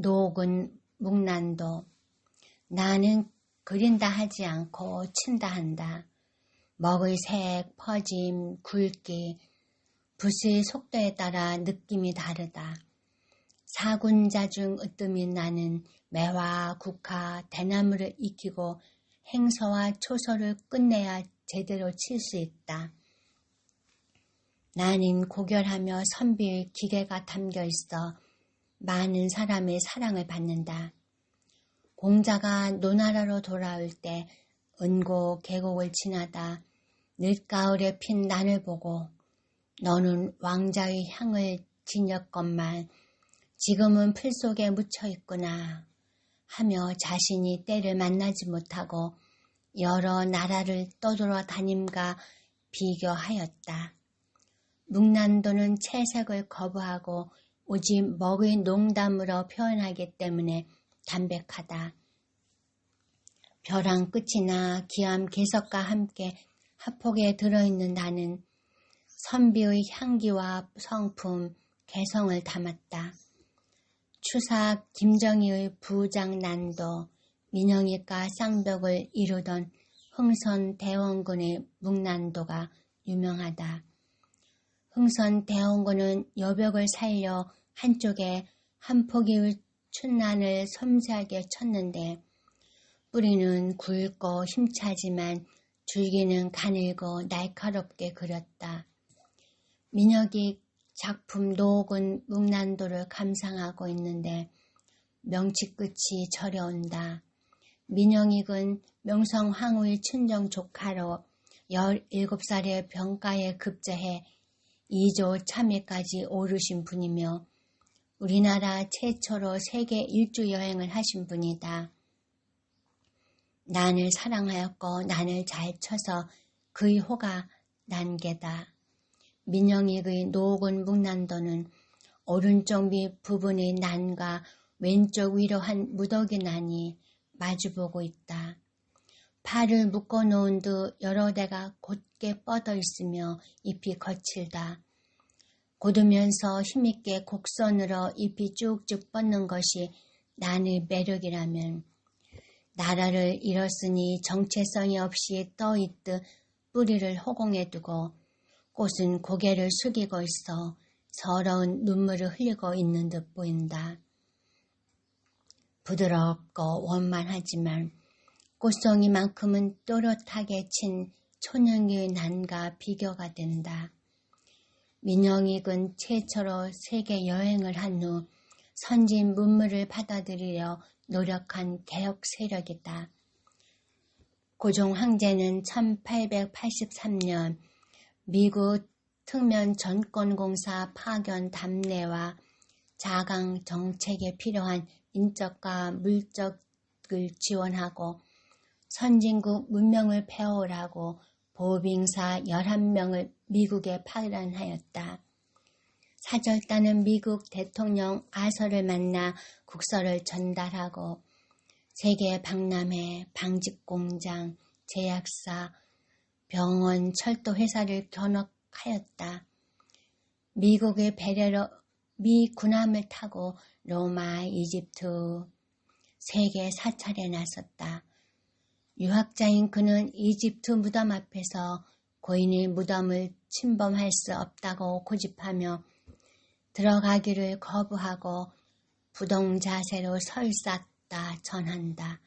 녹은 묵난도 나는 그린다 하지 않고 친다 한다. 먹의 색, 퍼짐, 굵기, 붓의 속도에 따라 느낌이 다르다. 사군자 중 으뜸이 나는 매화, 국화, 대나무를 익히고 행서와 초서를 끝내야 제대로 칠 수 있다. 나는 고결하며 선비의 기계가 담겨 있어 많은 사람의 사랑을 받는다. 공자가 노나라로 돌아올 때 은고 계곡을 지나다 늦가을에 핀 난을 보고 너는 왕자의 향을 지녔건만 지금은 풀 속에 묻혀 있구나 하며 자신이 때를 만나지 못하고 여러 나라를 떠돌아 다님과 비교하였다. 묵난도는 채색을 거부하고 오직 먹의 농담으로 표현하기 때문에 담백하다. 벼랑 끝이나 기암 개석과 함께 합폭에 들어있는 나는 선비의 향기와 성품, 개성을 담았다. 추사 김정희의 부장난도 민영이가 쌍벽을 이루던 흥선 대원군의 묵난도가 유명하다. 흥선 대원군은 여벽을 살려 한쪽에 한 포기의 춘난을 섬세하게 쳤는데 뿌리는 굵고 힘차지만 줄기는 가늘고 날카롭게 그렸다. 민혁이 작품 녹은 묵난도를 감상하고 있는데 명치 끝이 저려온다. 민영익은 명성 황후의 친정 조카로 17살의 병가에 급제해 2조 참여까지 오르신 분이며 우리나라 최초로 세계 일주 여행을 하신 분이다. 난을 사랑하였고 난을 잘 쳐서 그의 호가 난게다. 민영익의 녹은 묵난도는 오른쪽 밑 부분의 난과 왼쪽 위로 한 무더기 난이 마주보고 있다. 팔을 묶어놓은 듯 여러 대가 곧게 뻗어 있으며 잎이 거칠다. 곧으면서 힘있게 곡선으로 잎이 쭉쭉 뻗는 것이 난의 매력이라면 나라를 잃었으니 정체성이 없이 떠있듯 뿌리를 허공에 두고 꽃은 고개를 숙이고 있어 서러운 눈물을 흘리고 있는 듯 보인다. 부드럽고 원만하지만 꽃송이만큼은 또렷하게 친 초능의 난과 비교가 된다. 민영익은 최초로 세계 여행을 한 후 선진 문물을 받아들이려 노력한 개혁 세력이다. 고종 황제는 1883년 미국 특면 전권공사 파견 담례와 자강 정책에 필요한 인적과 물적을 지원하고 선진국 문명을 배우라고 보빙사 11명을 미국에 파견하였다. 사절단은 미국 대통령 아서를 만나 국서를 전달하고 세계 박람회, 방직공장, 제약사, 병원, 철도회사를 견학하였다. 미국의 배려로 미 군함을 타고 로마, 이집트, 세계 사찰에 나섰다. 유학자인 그는 이집트 무덤 앞에서 고인의 무덤을 침범할 수 없다고 고집하며 들어가기를 거부하고 부동 자세로 설쌌다 전한다.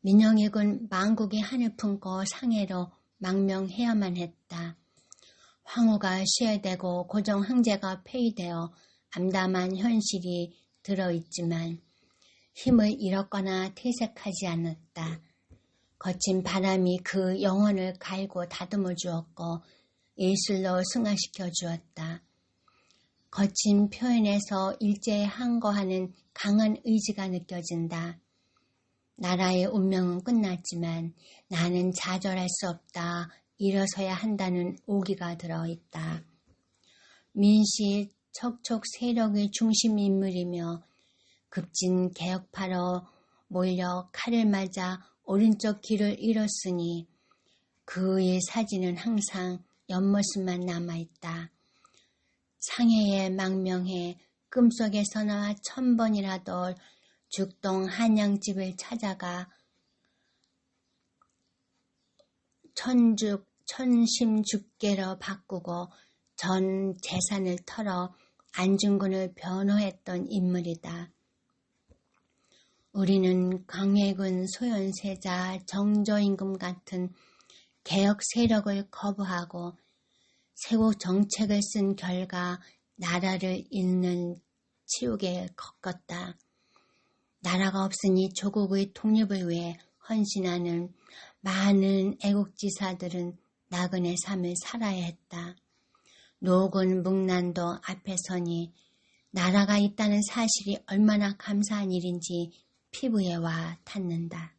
민영익은 망국의 한을 품고 상해로 망명해야만 했다. 황후가 쇠되고 고종 황제가 폐위되어 암담한 현실이 들어있지만 힘을 잃었거나 퇴색하지 않았다. 거친 바람이 그 영혼을 갈고 다듬어 주었고 예술로 승화시켜 주었다. 거친 표현에서 일제에 항거하는 강한 의지가 느껴진다. 나라의 운명은 끝났지만 나는 좌절할 수 없다. 일어서야 한다는 오기가 들어있다. 민씨 척척 세력의 중심 인물이며 급진 개혁파로 몰려 칼을 맞아 오른쪽 귀를 잃었으니 그의 사진은 항상 옆모습만 남아있다. 상해에 망명해 꿈속에서 나와 천 번이라도 죽동 한양집을 찾아가 천죽, 천심죽계로 바꾸고 전 재산을 털어 안중근을 변호했던 인물이다. 우리는 광해군 소현세자 정조임금 같은 개혁 세력을 거부하고 세국 정책을 쓴 결과 나라를 잃는 치욕에 겪었다. 나라가 없으니 조국의 독립을 위해 헌신하는 많은 애국지사들은 나그네 삶을 살아야 했다. 노군 묵난도 앞에 서니 나라가 있다는 사실이 얼마나 감사한 일인지 피부에 와 닿는다.